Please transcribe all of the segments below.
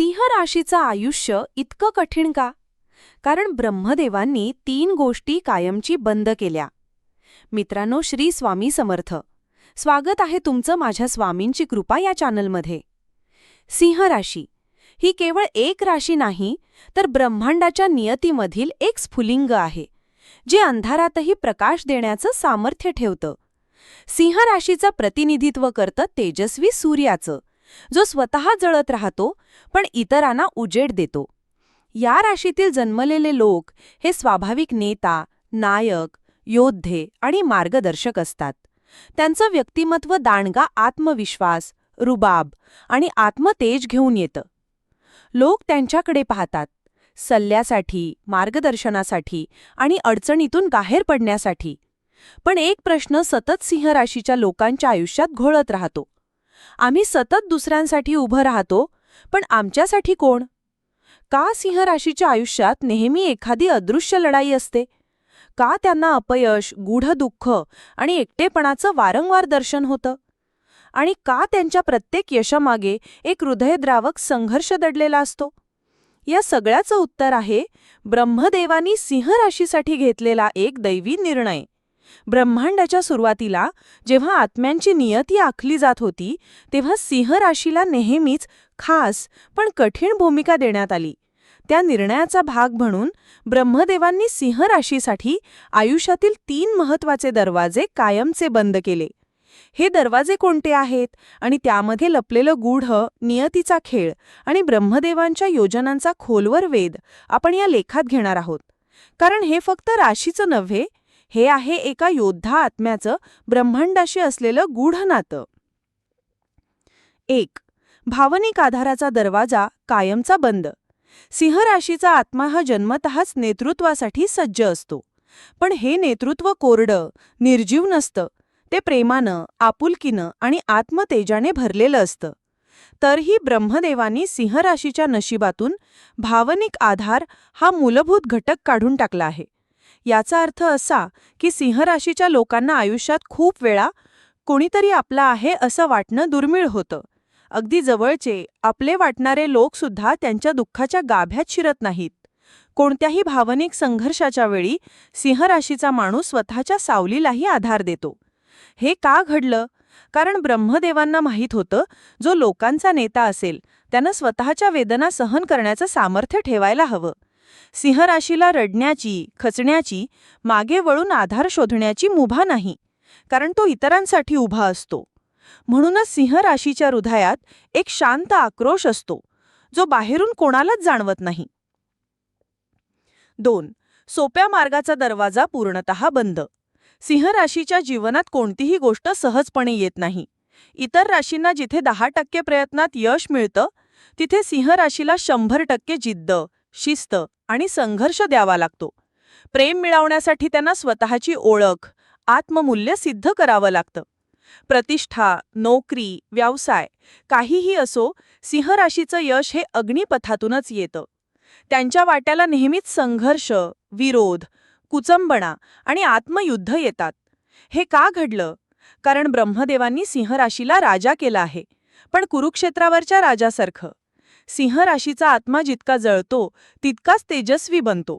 सिंह राशीचं आयुष्य इतकं कठीण का? कारण ब्रह्मदेवांनी तीन गोष्टी कायमची बंद केल्या. मित्रांनो श्री स्वामी समर्थ. स्वागत आहे तुमचं माझ्या स्वामींची कृपा या चॅनलमध्ये. सिंह राशी. ही केवळ एक राशी नाही तर ब्रह्मांडाच्या नियतीमधील एक स्फुलिंग आहे जे अंधारातही प्रकाश देण्याचं सामर्थ्य ठेवतं. सिंह राशीचं प्रतिनिधित्व करतं तेजस्वी सूर्याचं जो स्वतः जळत राहतो पण इतरांना उजेड देतो. या राशीतील जन्मलेले लोक हे स्वाभाविक नेता नायक योद्धे आणि मार्गदर्शक असतात. त्यांचं व्यक्तिमत्व दांडगा आत्मविश्वास रुबाब आणि आत्मतेज घेऊन येतं. लोक त्यांच्याकडे पाहतात सल्ल्यासाठी मार्गदर्शनासाठी आणि अडचणीतून बाहेर पडण्यासाठी. पण एक प्रश्न सतत सिंह राशीच्या लोकांच्या आयुष्यात घोळत राहतो. आम्ही सतत दुसऱ्यांसाठी उभं राहतो पण आमच्यासाठी कोण? का सिंह राशीच्या आयुष्यात नेहमी एखादी अदृश्य लढाई असते? का त्यांना अपयश गूढ दुःख आणि एकटेपणाचं वारंवार दर्शन होतं? आणि का त्यांच्या प्रत्येक यशामागे एक हृदयद्रावक संघर्ष दडलेला असतो? या सगळ्याचं उत्तर आहे ब्रह्मदेवानी सिंह राशीसाठी घेतलेला एक दैवी निर्णय. ब्रह्मांडाच्या सुरुवातीला जेव्हा आत्म्यांची नियती आखली जात होती तेव्हा सिंह राशीला नेहमीच खास पण कठीण भूमिका देण्यात आली. त्या निर्णयाचा भाग म्हणून ब्रह्मदेवांनी सिंह राशीसाठी आयुष्यातील तीन महत्त्वाचे दरवाजे कायमचे बंद केले. हे दरवाजे कोणते आहेत? आणि त्यामध्ये लपलेलं गूढ नियतीचा खेळ आणि ब्रह्मदेवांच्या योजनांचा खोलवर वेद आपण या लेखात घेणार आहोत. कारण हे फक्त राशीचं नव्हे हे आहे एका योद्धा आत्म्याचं ब्रह्मांडाशी असलेलं गूढ नातं. एक भावनिक आधाराचा दरवाजा कायमचा बंद. सिंह राशीचा आत्मा हा जन्मतःच नेतृत्वासाठी सज्ज असतो. पण हे नेतृत्व कोरडं निर्जीव नसतं. ते प्रेमानं आपुलकीनं आणि आत्मतेजाने भरलेलं असतं. तरही ब्रह्मदेवानी सिंहराशीच्या नशिबातून भावनिक आधार हा मूलभूत घटक काढून टाकला आहे. याचा अर्थ असा की सिंहराशीच्या लोकांना आयुष्यात खूप वेळा कोणीतरी आपला आहे असं वाटणं दुर्मिळ होतं. अगदी जवळचे आपले वाटणारे लोकसुद्धा त्यांच्या दुःखाच्या गाभ्यात शिरत नाहीत. कोणत्याही भावनिक संघर्षाच्या वेळी सिंहराशीचा माणूस स्वतःच्या सावलीलाही आधार देतो. हे का घडलं? कारण ब्रह्मदेवांना माहीत होतं जो लोकांचा नेता असेल त्यानं स्वतःच्या वेदना सहन करण्याचं सामर्थ्य ठेवायला हवं. सिंहराशीला रडण्याची खचण्याची मागे वळून आधार शोधण्याची मुभा नाही कारण तो इतरांसाठी उभा असतो. म्हणूनच सिंह राशीच्या हृदयात एक शांत आक्रोश असतो जो बाहेरून कोणालाच जाणवत नाही. दोन सोप्या मार्गाचा दरवाजा पूर्णतः बंद. सिंह राशीच्या जीवनात कोणतीही गोष्ट सहजपणे येत नाही. इतर राशींना जिथे दहा टक्के प्रयत्नात यश मिळतं तिथे सिंह राशीला शंभर टक्के जिद्द शिस्त आणि संघर्ष द्यावा लागतो. प्रेम मिळवण्यासाठी त्यांना स्वतःची ओळख आत्ममूल्य सिद्ध करावं लागतं. प्रतिष्ठा नोकरी व्यवसाय काहीही असो सिंहराशीचं यश हे अग्निपथातूनच येतं. त्यांच्या वाट्याला नेहमीच संघर्ष विरोध कुचंबणा आणि आत्मयुद्ध येतात. हे का घडलं? कारण ब्रह्मदेवांनी सिंहराशीला राजा केला आहे पण कुरुक्षेत्रावरच्या राजासारखं. सिंहराशीचा आत्मा जितका जळतो तितकाच तेजस्वी बनतो.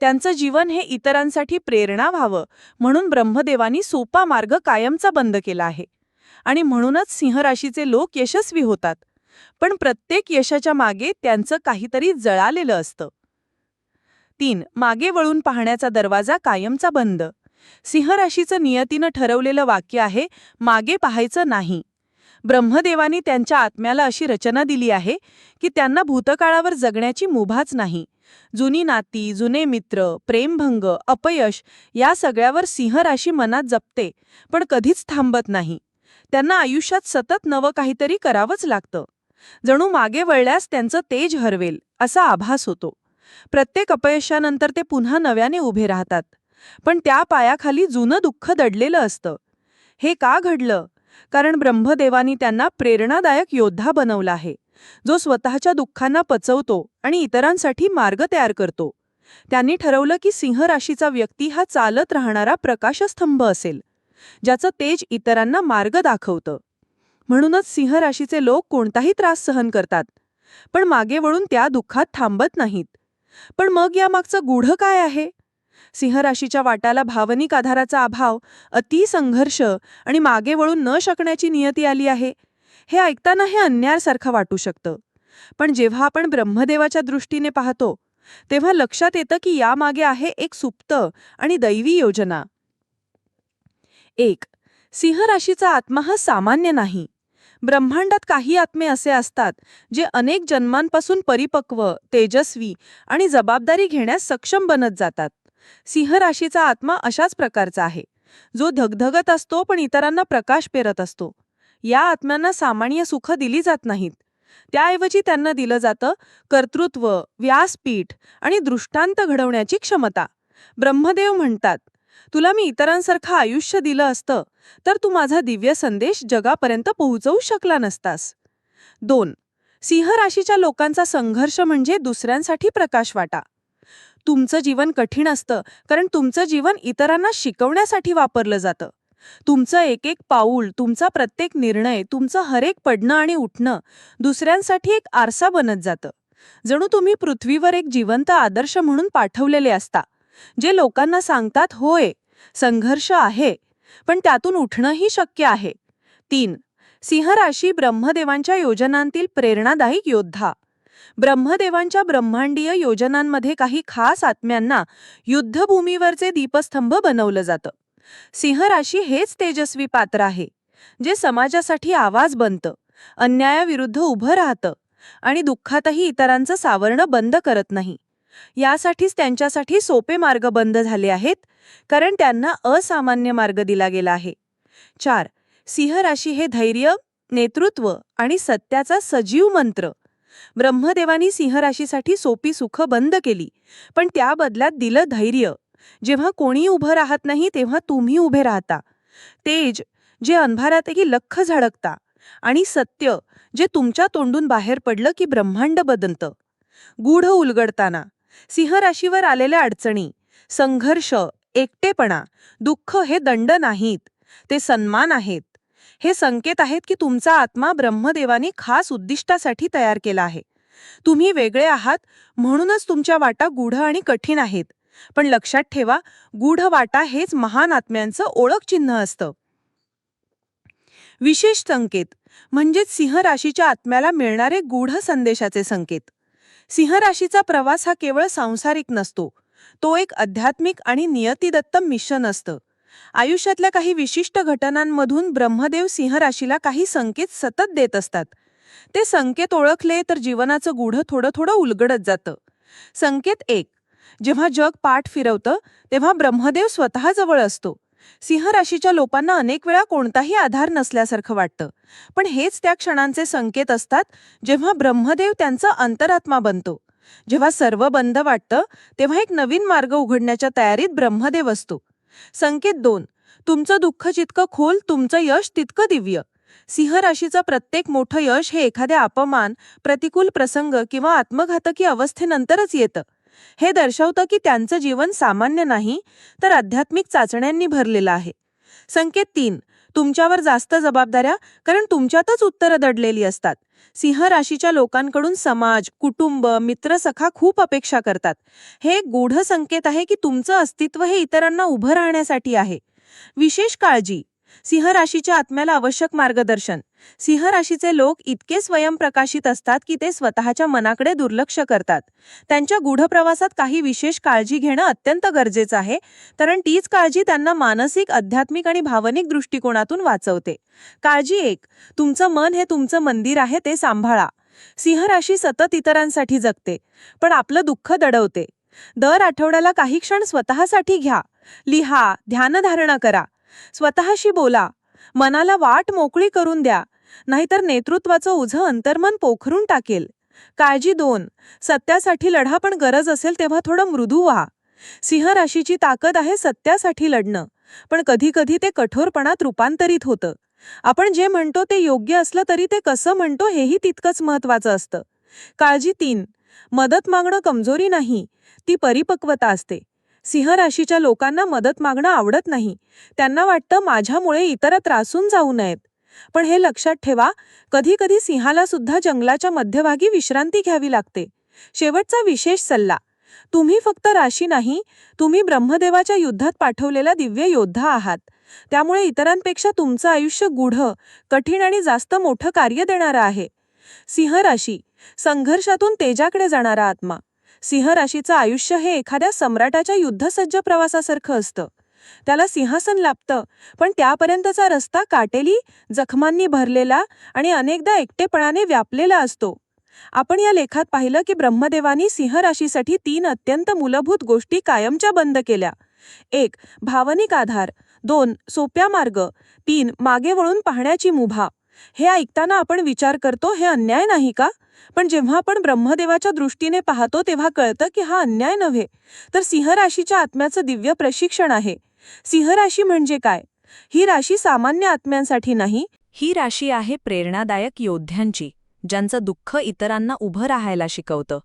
त्यांचं जीवन हे इतरांसाठी प्रेरणा व्हावं म्हणून ब्रह्मदेवानी सोपा मार्ग कायमचा बंद केला आहे. आणि म्हणूनच सिंहराशीचे लोक यशस्वी होतात. पण प्रत्येक यशाच्या मागे त्यांचं काहीतरी जळालेलं असतं. तीन मागे वळून पाहण्याचा दरवाजा कायमचा बंद. सिंहराशीचं नियतीनं ठरवलेलं वाक्य आहे मागे पाहायचं नाही. ब्रह्मदेवानी त्यांच्या आत्म्याला अशी रचना दिली आहे की त्यांना भूतकाळावर जगण्याची मुभाच नाही. जुनी नाती जुने मित्र प्रेमभंग अपयश या सगळ्यावर सिंह राशी मनात जपते पण कधीच थांबत नाही. त्यांना आयुष्यात सतत नवं काहीतरी करावंच लागतं. जणू मागे वळल्यास त्यांचं तेज हरवेल असा आभास होतो. प्रत्येक अपयशानंतर ते पुन्हा नव्याने उभे राहतात. पण त्या पायाखाली जुनं दुःख दडलेलं असतं. हे का घडलं? कारण ब्रह्मदेवानी त्यांना प्रेरणादायक योद्धा बनवला आहे. जो स्वतःच्या दुःखांना पचवतो आणि इतरांसाठी मार्ग तयार करतो. त्यांनी ठरवलं की सिंह राशीचा व्यक्ती हा चालत राहणारा प्रकाशस्तंभ असेल ज्याचं तेज इतरांना मार्ग दाखवतं. म्हणूनच सिंह राशीचे लोक कोणताही त्रास सहन करतात पण मागे वळून त्या दुःखात थांबत नाहीत. पण मग यामागचं गूढ काय आहे? सिंहराशीच्या वाटाला भावनिक आधाराचा अभाव अतिसंघर्ष आणि मागे वळून न शकण्याची नियती आली आहे. हे ऐकताना हे अन्यायासारखं वाटू शकतं. पण जेव्हा आपण ब्रह्मदेवाच्या दृष्टीने पाहतो तेव्हा लक्षात येतं की यामागे आहे एक सुप्त आणि दैवी योजना. एक सिंहराशीचा आत्मा हा सामान्य नाही. ब्रह्मांडात काही आत्मे असे असतात जे अनेक जन्मांपासून परिपक्व तेजस्वी आणि जबाबदारी घेण्यास सक्षम बनत जातात. सिंह राशीचा आत्मा अशाच प्रकारचा आहे. जो धगधगत असतो पण इतरांना प्रकाश पेरत असतो. या आत्म्यांना सामान्य सुख दिली जात नाहीत. त्याऐवजी त्यांना दिलं जातं कर्तृत्व व्यासपीठ आणि दृष्टांत घडवण्याची क्षमता. ब्रह्मदेव म्हणतात तुला मी इतरांसारखं आयुष्य दिलं असतं तर तू माझा दिव्य संदेश जगापर्यंत पोहोचवू शकला नसतास. दोन सिंह राशीच्या लोकांचा संघर्ष म्हणजे दुसऱ्यांसाठी प्रकाश वाटा. तुमचं जीवन कठीण असतं कारण तुमचं जीवन इतरांना शिकवण्यासाठी वापरलं जातं. तुमचं एक एक पाऊल तुमचा प्रत्येक निर्णय तुमचं हरेक पडणं आणि उठणं दुसऱ्यांसाठी एक आरसा बनत जातं. जणू तुम्ही पृथ्वीवर एक जिवंत आदर्श म्हणून पाठवलेले असता जे लोकांना सांगतात होय संघर्ष आहे पण त्यातून उठणंही शक्य आहे. तीन सिंह राशी ब्रह्मदेवांच्या योजनांतील प्रेरणादायी योद्धा. ब्रह्मदेवांच्या ब्रह्मांडीय योजनांमध्ये काही खास आत्म्यांना युद्धभूमीवरचे दीपस्तंभ बनवलं जातं. सिंहराशी हेच तेजस्वी पात्र आहे जे समाजासाठी आवाज बनतं अन्यायाविरुद्ध उभं राहतं आणि दुःखातही इतरांचं सावरणं बंद करत नाही. यासाठीच त्यांच्यासाठी सोपे मार्ग बंद झाले आहेत कारण त्यांना असामान्य मार्ग दिला गेला आहे. चार सिंहराशी हे धैर्य नेतृत्व आणि सत्याचा सजीव मंत्र ब्रह्मदेवानी सिंहराशीसाठी सोपी सुख बंद केली. पण त्या बदल्यात दिलं धैर्य. जेव्हा कोणी उभं राहत नाही तेव्हा तुम्ही उभे राहता. तेज जे अंधारातही लख झळकता. आणि सत्य जे तुमच्या तोंडून बाहेर पडलं की ब्रह्मांड बदलतं. गूढ उलगडताना सिंहराशीवर आलेल्या अडचणी संघर्ष एकटेपणा दुःख हे दंड नाहीत. ते सन्मान आहेत. हे संकेत आहेत की तुमचा आत्मा ब्रह्मदेवाने खास उद्दिष्टासाठी तयार केला आहे. तुम्ही वेगळे आहात म्हणूनच तुमच्या वाटा गूढ आणि कठीण आहेत. पण लक्षात ठेवा गूढ वाटा हेच महान आत्म्यांचं ओळखचिन्ह असतं. विशेष संकेत म्हणजेच सिंह राशीच्या आत्म्याला मिळणारे गूढ संदेशाचे संकेत. सिंह राशीचा प्रवास हा केवळ सांसारिक नसतो तो एक आध्यात्मिक आणि नियतीदत्त मिशन असतं. आयुष्यातल्या काही विशिष्ट घटनांमधून ब्रह्मदेव सिंह राशीला काही संकेत सतत देत असतात. ते संकेत ओळखले तर जीवनाचं गूढ थोडं थोडं उलगडत जातं. संकेत एक जेव्हा जग पाठ फिरवतं तेव्हा ब्रह्मदेव स्वतः जवळ असतो. सिंह राशीच्या लोकांना अनेक वेळा कोणताही आधार नसल्यासारखं वाटतं. पण हेच त्या क्षणांचे संकेत असतात जेव्हा ब्रह्मदेव त्यांचा अंतरात्मा बनतो. जेव्हा सर्व बंद वाटतं तेव्हा एक नवीन मार्ग उघडण्याच्या तयारीत ब्रह्मदेव असतो. संकेत दोन. तुमचं दुःख जितकं खोल तुमचं यश तितकं दिव्य. सिंह राशीचं प्रत्येक मोठं यश हे एखाद्या अपमान प्रतिकूल प्रसंग किंवा आत्मघातकी अवस्थेनंतरच येतं. हे दर्शवतं की त्यांचं जीवन सामान्य नाही तर आध्यात्मिक चाचण्यांनी भरलेलं आहे. संकेत तीन. तुमच्यावर जास्त जबाबदाऱ्या कारण तुमच्यातच उत्तरं दडलेली असतात. सिंह राशीच्या लोकांकडून समाज कुटुंब मित्रसखा खूप अपेक्षा करतात. हे एक गूढ संकेत आहे की तुमचं अस्तित्व हे इतरांना उभं राहण्यासाठी आहे. विशेष काळजी. सिंह राशीच्या आत्म्याला आवश्यक मार्गदर्शन. सिंह राशीचे लोक इतके स्वयंप्रकाशित असतात की ते स्वतःच्या मनाकडे दुर्लक्ष करतात. त्यांच्या गूढ प्रवासात काही विशेष काळजी घेणं अत्यंत गरजेचं आहे कारण तीच काळजी त्यांना मानसिक आध्यात्मिक आणि भावनिक दृष्टिकोनातून वाचवते. काळजी एक तुमचं मन हे तुमचं मंदिर आहे ते सांभाळा. सिंह राशी सतत इतरांसाठी जगते पण आपलं दुःख दडवते. दर आठवड्याला काही क्षण स्वतःसाठी घ्या. लिहा ध्यानधारणा करा. स्वतःशी बोला मनाला वाट मोकळी करून द्या. नाहीतर नेतृत्वाचं ओझं अंतर्मन पोखरून टाकेल. काळजी दोन. सत्यासाठी लढा पण गरज असेल तेव्हा थोडं मृदू व्हा. सिंह राशीची ताकद आहे सत्यासाठी लढणं. पण कधीकधी ते कठोरपणात रूपांतरित होतं. आपण जे म्हणतो ते योग्य असलं तरी ते कसं म्हणतो हेही तितकंच महत्वाचं असतं. काळजी तीन. मदत मागणं कमजोरी नाही. ती परिपक्वता असते. सिंह राशीच्या लोकांना मदत मागणं आवडत नाही. त्यांना वाटतं माझ्यामुळे इतर त्रासून जाऊ नयेत. पण हे लक्षात ठेवा कधी कधी सिंहाला सुद्धा जंगलाच्या मध्यभागी विश्रांती घ्यावी लागते. शेवटचा विशेष सल्ला तुम्ही फक्त राशी नाही तुम्ही ब्रह्मदेवाच्या युद्धात पाठवलेला दिव्य योद्धा आहात. त्यामुळे इतरांपेक्षा तुमचं आयुष्य गूढ कठीण आणि जास्त मोठं कार्य देणारं आहे. सिंह राशी संघर्षातून तेजाकडे जाणारा आत्मा. सिंह राशीचं आयुष्य हे एखाद्या सम्राटाच्या युद्धसज्ज प्रवासासारखं असतं. त्याला सिंहासन लाभतं पण त्यापर्यंतचा रस्ता काटेली जखमांनी भरलेला आणि अनेकदा एकटेपणाने व्यापलेला असतो. आपण या लेखात पाहिलं की ब्रह्मदेवानी सिंह राशीसाठी तीन अत्यंत मूलभूत गोष्टी कायमच्या बंद केल्या. एक भावनिक आधार. दोन सोप्या मार्ग. तीन मागे वळून पाहण्याची मुभा. हे ऐकताना आपण विचार करतो हे अन्याय नाही का? पण जेव्हा आपण ब्रह्मदेवाच्या दृष्टीने पाहतो तेव्हा कळतं की हा अन्याय नव्हे. तर सिंहराशीच्या आत्म्याचं दिव्य प्रशिक्षण आहे. सिंहराशी म्हणजे काय? ही राशी सामान्य आत्म्यांसाठी नाही. ही राशी आहे प्रेरणादायक योद्ध्यांची ज्यांचं दुःख इतरांना उभं राहायला शिकवतं.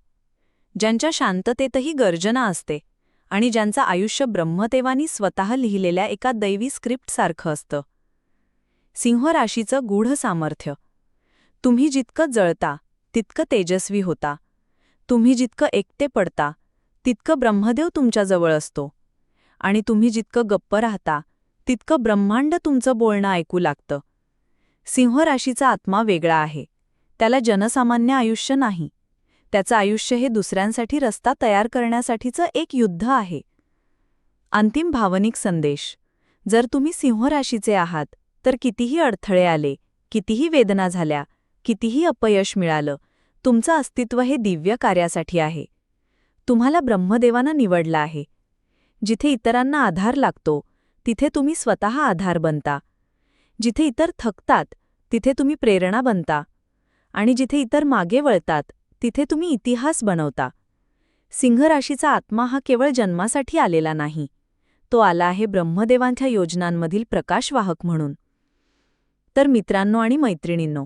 ज्यांच्या शांततेतही गर्जना असते आणि ज्यांचं आयुष्य ब्रह्मदेवानी स्वतः लिहिलेल्या एका दैवी स्क्रिप्टसारखं असतं. सिंह राशीचं गूढ सामर्थ्य. तुम्ही जितकं जळता तितकं तेजस्वी होता. तुम्ही जितकं एकटे पडता तितकं ब्रह्मदेव तुमच्याजवळ असतो. आणि तुम्ही जितकं गप्प राहता तितकं ब्रह्मांड तुमचं बोलणं ऐकू लागतं. सिंहराशीचा आत्मा वेगळा आहे. त्याला जनसामान्य आयुष्य नाही. त्याचं आयुष्य हे दुसऱ्यांसाठी रस्ता तयार करण्यासाठीचं एक युद्ध आहे. अंतिम भावनिक संदेश. जर तुम्ही सिंहराशीचे आहात तर कितीही अडथळे आले कितीही वेदना झाल्या कितीही अपयश मिळालं तुमचं अस्तित्व हे दिव्य कार्यासाठी आहे. तुम्हाला ब्रह्मदेवानं निवडलं आहे. जिथे इतरांना आधार लागतो तिथे तुम्ही स्वतः आधार बनता. जिथे इतर थकतात तिथे तुम्ही प्रेरणा बनता. आणि जिथे इतर मागे वळतात तिथे तुम्ही इतिहास बनवता. सिंहराशीचा आत्मा हा केवळ जन्मासाठी आलेला नाही. तो आला आहे ब्रह्मदेवांच्या योजनांमधील प्रकाशवाहक म्हणून. तर मित्रांनो आणि मैत्रिणींनो